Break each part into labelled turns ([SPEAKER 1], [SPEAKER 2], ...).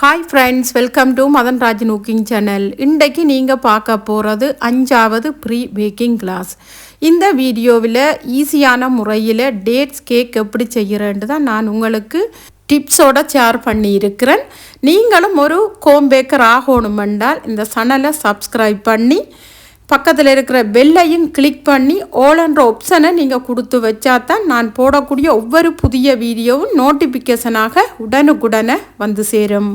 [SPEAKER 1] Hi friends welcome to Madan Raj cooking channel இன்றைக்கு நீங்கள் பார்க்க போகிறது அஞ்சாவது ப்ரீ பேக்கிங் கிளாஸ் இந்த வீடியோவில் ஈஸியான முறையில் டேட்ஸ் கேக் எப்படி செய்கிறேன்ட்டு தான் நான் உங்களுக்கு டிப்ஸோட ஷேர் பண்ணியிருக்கிறேன். நீங்களும் ஒரு கோம் பேக்கர் ஆகணுமென்றால் இந்த சேனலை சப்ஸ்கிரைப் பண்ணி பக்கத்தில் இருக்கிற பெல்லையும் கிளிக் பண்ணி ஓலன்ற ஆப்ஷனை நீங்கள் கொடுத்து வச்சா தான் நான் போடக்கூடிய ஒவ்வொரு புதிய வீடியோவும் நோட்டிஃபிகேஷனாக உடனுக்குடனே வந்து சேரும்.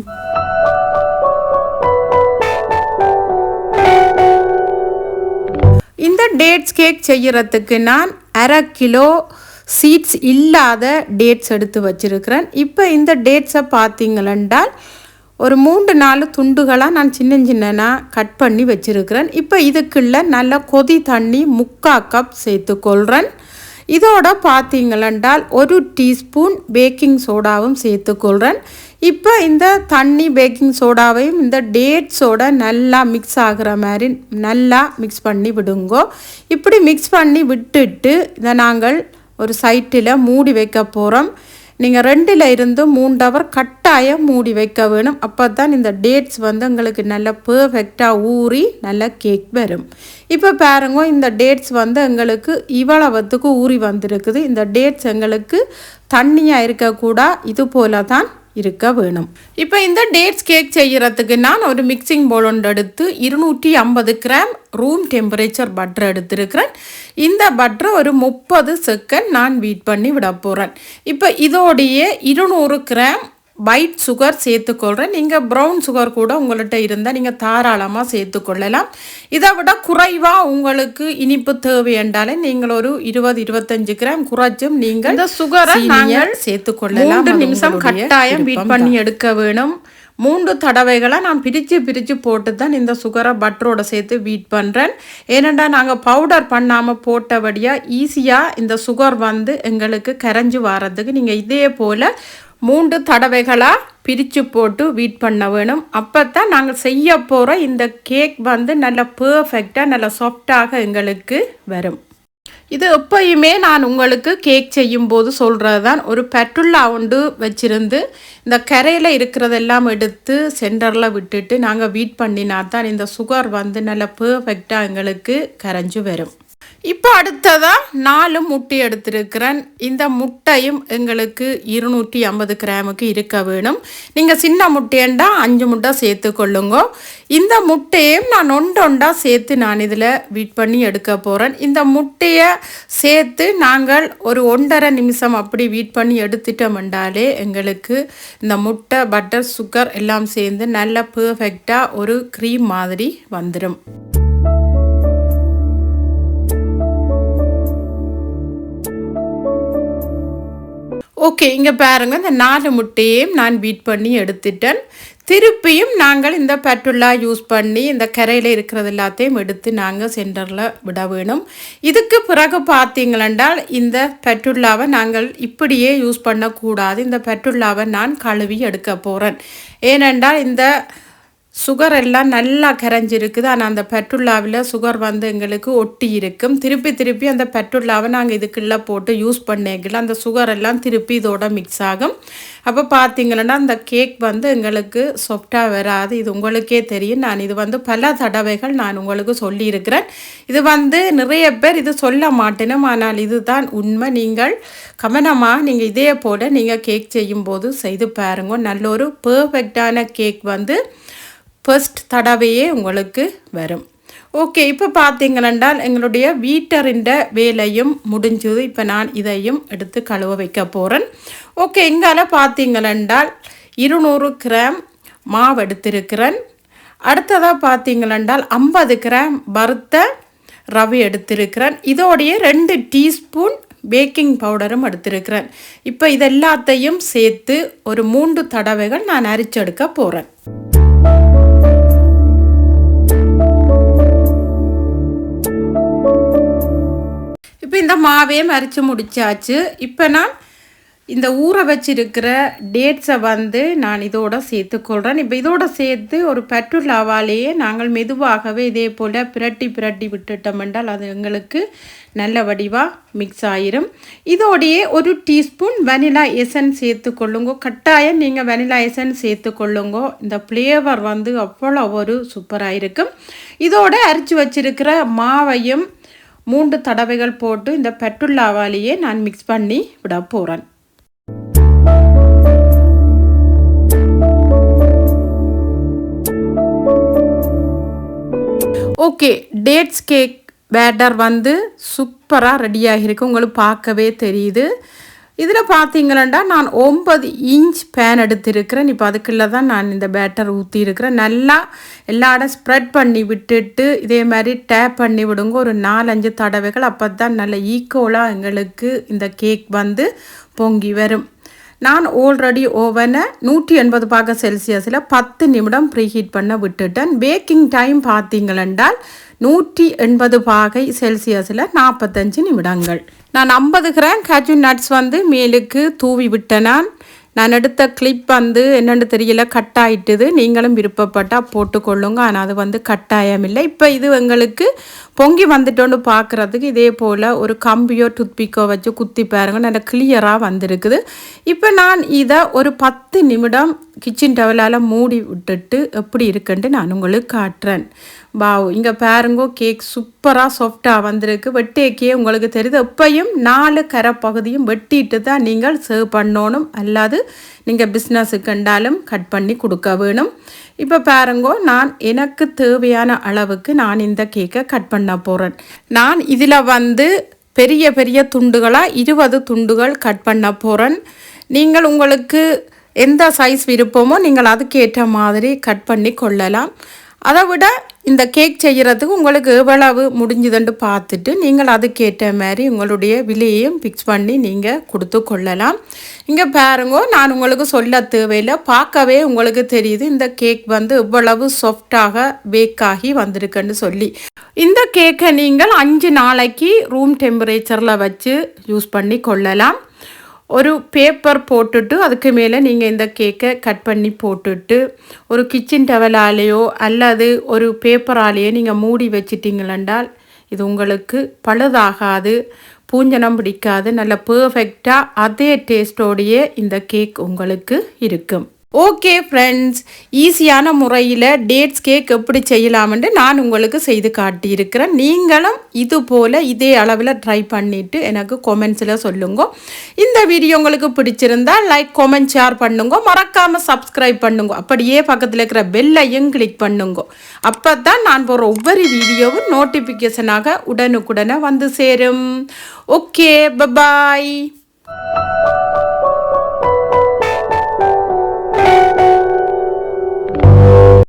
[SPEAKER 1] இந்த டேட்ஸ் கேக் செய்கிறதுக்கு நான் அரை கிலோ சீட்ஸ் இல்லாத டேட்ஸ் எடுத்து வச்சிருக்கிறேன். இப்போ இந்த டேட்ஸை பார்த்தீங்களென்றால் ஒரு மூன்று நாலு துண்டுகளாக நான் சின்ன சின்னனாக கட் பண்ணி வச்சுருக்கிறேன். இப்போ இதுக்குள்ள நல்லா கொதி தண்ணி முக்கா கப் சேர்த்துக்கொள்கிறேன் இதோட பார்த்தீங்களென்றால் ஒரு டீஸ்பூன் பேக்கிங் சோடாவும் சேர்த்துக்கொள்கிறேன் இப்போ இந்த தண்ணி பேக்கிங் சோடாவையும் இந்த டேட்ஸோட நல்லா மிக்ஸ் ஆகிற மாதிரி நல்லா மிக்ஸ் பண்ணி விடுங்கோ. இப்படி மிக்ஸ் பண்ணி விட்டுட்டு இதை நாங்கள் ஒரு சைட்டில் மூடி வைக்க போகிறோம் நீங்கள் ரெண்டில் இருந்து மூன்று ஹவர் கட்டாயம் மூடி வைக்க வேணும். அப்போ தான் இந்த டேட்ஸ் வந்து உங்களுக்கு நல்ல பர்ஃபெக்டாக ஊறி நல்லா கேக் வரும். இப்போ பாருங்க இந்த டேட்ஸ் வந்து எங்களுக்கு இவ்வளவத்துக்கு ஊறி வந்திருக்குது. இந்த டேட்ஸ் எங்களுக்கு தண்ணியாக இருக்கக்கூடா இது போல தான் இருக்க வேணும். இப்போ இந்த டேட்ஸ் கேக் செய்கிறதுக்கு நான் ஒரு மிக்சிங் போல் ஒன்று எடுத்து இருநூற்றி ஐம்பது கிராம் ரூம் டெம்பரேச்சர் பட்டர் எடுத்திருக்கிறேன். இந்த பட்டரை ஒரு முப்பது செகண்ட் நான் வீட் பண்ணி விட போகிறேன் இப்போ இதோடைய இருநூறு கிராம் ஒயிட் சுகர் சேர்த்துக்கொள்கிறேன் நீங்கள் ப்ரௌன் சுகர் கூட உங்கள்கிட்ட இருந்தால் நீங்கள் தாராளமாக சேர்த்துக்கொள்ளலாம். இதை விட குறைவாக உங்களுக்கு இனிப்பு தேவை என்றாலே நீங்கள் ஒரு இருபது இருபத்தஞ்சு கிராம் குறைச்சும் நீங்கள் இந்த சுகரை நாங்கள் சேர்த்துக்கொள்ளலாம். மூன்று நிமிஷம் கட்டாயம் பீட் பண்ணி எடுக்க வேணும். மூன்று தடவைகளாக நான் பிரித்து பிரித்து போட்டு தான் இந்த சுகரை பட்டரோட சேர்த்து பீட் பண்ணுறேன் ஏனெண்டா நாங்கள் பவுடர் பண்ணாமல் போட்டபடியாக ஈஸியாக இந்த சுகர் வந்து எங்களுக்கு கரைஞ்சி வர்றதுக்கு நீங்கள் இதே போல் மூன்று தடவைகளாக பிரித்து போட்டு வீட் பண்ண வேணும். அப்போ தான் நாங்கள் செய்ய போகிற இந்த கேக் வந்து நல்ல பர்ஃபெக்டாக நல்ல சாஃப்டாக எங்களுக்கு வரும். இது எப்பயுமே நான் உங்களுக்கு கேக் செய்யும்போது சொல்கிறது தான் ஒரு பெட்ருல்லா உண்டு வச்சுருந்து இந்த கரையில் இருக்கிறதெல்லாம் எடுத்து சென்டரில் விட்டுட்டு நாங்கள் வீட் பண்ணினா தான் இந்த சுகர் வந்து நல்ல பர்ஃபெக்டாக எங்களுக்கு கரைஞ்சு வரும். இப்போ அடுத்ததாக நாலு முட்டை எடுத்திருக்கிறேன். இந்த முட்டையும் எங்களுக்கு இருநூற்றி ஐம்பது கிராமுக்கு இருக்க வேணும். நீங்கள் சின்ன முட்டையண்டா அஞ்சு முட்டை சேர்த்து கொள்ளுங்க. இந்த முட்டையும் நான் ஒன்றொண்டா சேர்த்து நான் இதில் வீட் பண்ணி எடுக்க போகிறேன் இந்த முட்டையை சேர்த்து நாங்கள் ஒரு ஒன்றரை நிமிஷம் அப்படி வீட் பண்ணி எடுத்துட்டோம்ண்டாலே எங்களுக்கு இந்த முட்டை பட்டர் சுகர் எல்லாம் சேர்ந்து நல்ல பர்ஃபெக்டாக ஒரு க்ரீம் மாதிரி வந்துடும் ஓகே இங்கே பாருங்கள் இந்த நாலு முட்டையும் நான் பீட் பண்ணி எடுத்துட்டேன். திருப்பியும் நாங்கள் இந்த பெட்ரோலா யூஸ் பண்ணி இந்த கரையில் இருக்கிறது எல்லாத்தையும் எடுத்து நாங்கள் சென்டரில் விட வேணும். இதுக்கு பிறகு பார்த்தீங்களென்றால் இந்த பட்டுல்லாவை நாங்கள் இப்படியே யூஸ் பண்ணக்கூடாது. இந்த பட்டுல்லாவை நான் கழுவி எடுக்க போகிறேன் ஏனென்றால் இந்த சுகர் எல்லாம் நல்லா கரைஞ்சிருக்குது. ஆனால் அந்த பெட்ரோலாவில் சுகர் வந்து எங்களுக்கு ஒட்டி இருக்கும். திருப்பி திருப்பி அந்த பெட்ரோலாவை நாங்கள் இதுக்குள்ளே போட்டு யூஸ் பண்ணேங்கல அந்த சுகர் எல்லாம் திருப்பி இதோட மிக்ஸ் ஆகும். அப்போ பார்த்தீங்கன்னா அந்த கேக் வந்து எங்களுக்கு சாஃப்டாக வராது. இது உங்களுக்கே தெரியும். நான் இது வந்து பல தடவைகள் நான் உங்களுக்கு சொல்லியிருக்கிறேன். இது வந்து நிறைய பேர் இது சொல்ல மாட்டேனும். ஆனால் இதுதான் உண்மை. நீங்கள் கவனமாக நீங்கள் இதே போல் நீங்கள் கேக் செய்யும்போது செய்து பாருங்க. நல்ல ஒரு பர்ஃபெக்டான கேக் வந்து ஃபர்ஸ்ட் தடவையே உங்களுக்கு வரும். ஓகே இப்போ பார்த்தீங்களென்றால் எங்களுடைய வீட்டரிண்ட வேலையும் முடிஞ்சது. இப்போ நான் இதையும் எடுத்து கழுவ வைக்க போகிறேன் ஓகே இங்கால பார்த்தீங்களென்றால் இருநூறு கிராம் மாவு எடுத்திருக்கிறேன். அடுத்ததாக பார்த்தீங்களென்றால் ஐம்பது கிராம் வறுத்த ரவை எடுத்திருக்கிறேன். இதோடைய ரெண்டு டீஸ்பூன் பேக்கிங் பவுடரும் எடுத்திருக்கிறேன். இப்போ இதெல்லாத்தையும் சேர்த்து ஒரு மூன்று தடவைகள் நான் அரிச்செடுக்க போகிறேன் இப்போ இந்த மாவையும் மறித்து முடிச்சாச்சு. இப்போ நான் இந்த ஊற வச்சிருக்கிற டேட்ஸை வந்து நான் இதோட சேர்த்துக்கொள்கிறேன் இப்போ இதோட சேர்த்து ஒரு பட்டுலாவாலேயே நாங்கள் மெதுவாகவே இதே போல் பிரட்டி பிரட்டி விட்டுட்டோம் என்றால் அது எங்களுக்கு நல்ல வடிவாக மிக்ஸ் ஆயிரும். இதோடையே ஒரு டீஸ்பூன் வெனிலா சேர்த்து சேர்த்துக்கொள்ளுங்க கட்டாயம் நீங்கள் வெனிலா எசன் சேர்த்துக்கொள்ளுங்க இந்த ஃப்ளேவர் வந்து அவ்வளோ ஒரு சூப்பராக இருக்கும். இதோட அரிச்சு வச்சிருக்கிற மாவையும் மூன்று தடவைகள் போட்டு இந்த பெட்டுல்லாவாலேயே நான் மிக்ஸ் பண்ணி விட போகிறேன் ஓகே டேட்ஸ் கேக் பேட்டர் வந்து சூப்பராக ரெடியாகிருக்கு உங்களுக்கு பார்க்கவே தெரியுது. இதில் பார்த்தீங்களா நான் ஒன்பது இன்ச் பேன் எடுத்திருக்கிறேன். இப்போ அதுக்குள்ளே தான் நான் இந்த பேட்டர் ஊற்றியிருக்கிறேன் நல்லா எல்லா இடம் ஸ்ப்ரெட் பண்ணி விட்டுட்டு இதே மாதிரி டேப் பண்ணி விடுங்க. ஒரு நாலஞ்சு தடவைகள் அப்போ தான் நல்ல ஈக்குவலாக எங்களுக்கு இந்த கேக் வந்து பொங்கி வரும். நான் ஆல்ரெடி ஓவனை நூற்றி எண்பது பாக செல்சியஸில் பத்து நிமிடம் ப்ரீஹீட் பண்ண விட்டுட்டேன். பேக்கிங் டைம் பார்த்தீங்களென்றால் நூற்றி எண்பது பாகை செல்சியஸில் நாற்பத்தஞ்சு நிமிடங்கள். நான் ஐம்பது கிராம் காஜு நட்ஸ் வந்து மேலுக்கு தூவி விட்டேன். நான் எடுத்த கிளிப் வந்து என்னென்னு தெரியல கட் ஆகிட்டுது நீங்களும் விருப்பப்பட்டால் போட்டுக்கொள்ளுங்க. ஆனால் அது வந்து கட்டாயம் இல்லை இப்போ இது எங்களுக்கு பொங்கி வந்துட்டோன்னு பார்க்குறதுக்கு இதே போல் ஒரு கம்பியோ டுத்பிக்கோ வச்சு குத்தி பாருங்க. நல்ல கிளியராக வந்திருக்குது. இப்போ நான் இதை ஒரு பத்து நிமிடம் கிச்சன் டவலால் மூடி விட்டுட்டு எப்படி இருக்குன்ட்டு நான் உங்களுக்கு காட்டுறேன். பாவ் இங்கே பாருங்கோ கேக் சூப்பராக சாஃப்டாக வந்திருக்கு. வெட்டேக்கே உங்களுக்கு தெரியுது எப்பையும் நாலு கரை பகுதியும் வெட்டிட்டு தான் நீங்கள் சர்வ் பண்ணணும். அல்லாது நீங்கள் பிஸ்னஸுக்கு கண்டாலும் கட் பண்ணி கொடுக்க வேணும். இப்போ பாருங்கோ நான் எனக்கு தேவையான அளவுக்கு நான் இந்த கேக்கை கட் பண்ண போகிறேன் நான் இதில் வந்து பெரிய பெரிய துண்டுகளாக இருபது துண்டுகள் கட் பண்ண போகிறேன் நீங்கள் உங்களுக்கு எந்த சைஸ் விருப்பமோ நீங்கள் அதுக்கேற்ற மாதிரி கட் பண்ணி கொள்ளலாம். அதை விட இந்த கேக் செய்கிறதுக்கு உங்களுக்கு எவ்வளவு முடிஞ்சுதுன்னு பார்த்துட்டு நீங்கள் அதுக்கேற்ற மாதிரி உங்களுடைய விலையையும் ஃபிக்ஸ் பண்ணி நீங்கள் கொடுத்து கொள்ளலாம். இங்கே பாருங்க நான் உங்களுக்கு சொல்ல தேவையில்லை. பார்க்கவே உங்களுக்கு தெரியுது இந்த கேக் வந்து இவ்வளவு சாஃப்டாக பேக் ஆகி வந்திருக்குன்னு சொல்லி. இந்த கேக்கை நீங்கள் அஞ்சு நாளைக்கு ரூம் டெம்பரேச்சரில் வச்சு யூஸ் பண்ணி கொள்ளலாம். ஒரு பேப்பர் போட்டுட்டு அதுக்கு மேலே நீங்கள் இந்த கேக்கை கட் பண்ணி போட்டுட்டு ஒரு கிச்சன் டவலாலேயோ அல்லது ஒரு பேப்பராலேயோ நீங்கள் மூடி வச்சிட்டிங்களென்றால் இது உங்களுக்கு பழுதாகாது பூஞ்சனம் பிடிக்காது நல்ல பர்ஃபெக்டாக அதே டேஸ்டோடையே இந்த கேக் உங்களுக்கு இருக்கும். ஓகே ஃப்ரெண்ட்ஸ் ஈஸியான முறையில் டேட்ஸ் கேக் எப்படி செய்யலாம்னு நான் உங்களுக்கு செய்து காட்டியிருக்கிறேன். நீங்களும் இது போல் இதே அளவில் ட்ரை பண்ணிவிட்டு எனக்கு கொமெண்ட்ஸில் சொல்லுங்க. இந்த வீடியோ உங்களுக்கு பிடிச்சிருந்தா லைக் கொமெண்ட் ஷேர் பண்ணுங்க. மறக்காமல் சப்ஸ்கிரைப் பண்ணுங்க. அப்படியே பக்கத்தில் இருக்கிற பெல்லையும் கிளிக் பண்ணுங்க. அப்போ தான் நான் போகிற ஒவ்வொரு வீடியோவும் நோட்டிஃபிகேஷனாக உடனுக்குடனே வந்து சேரும். Okay bye bye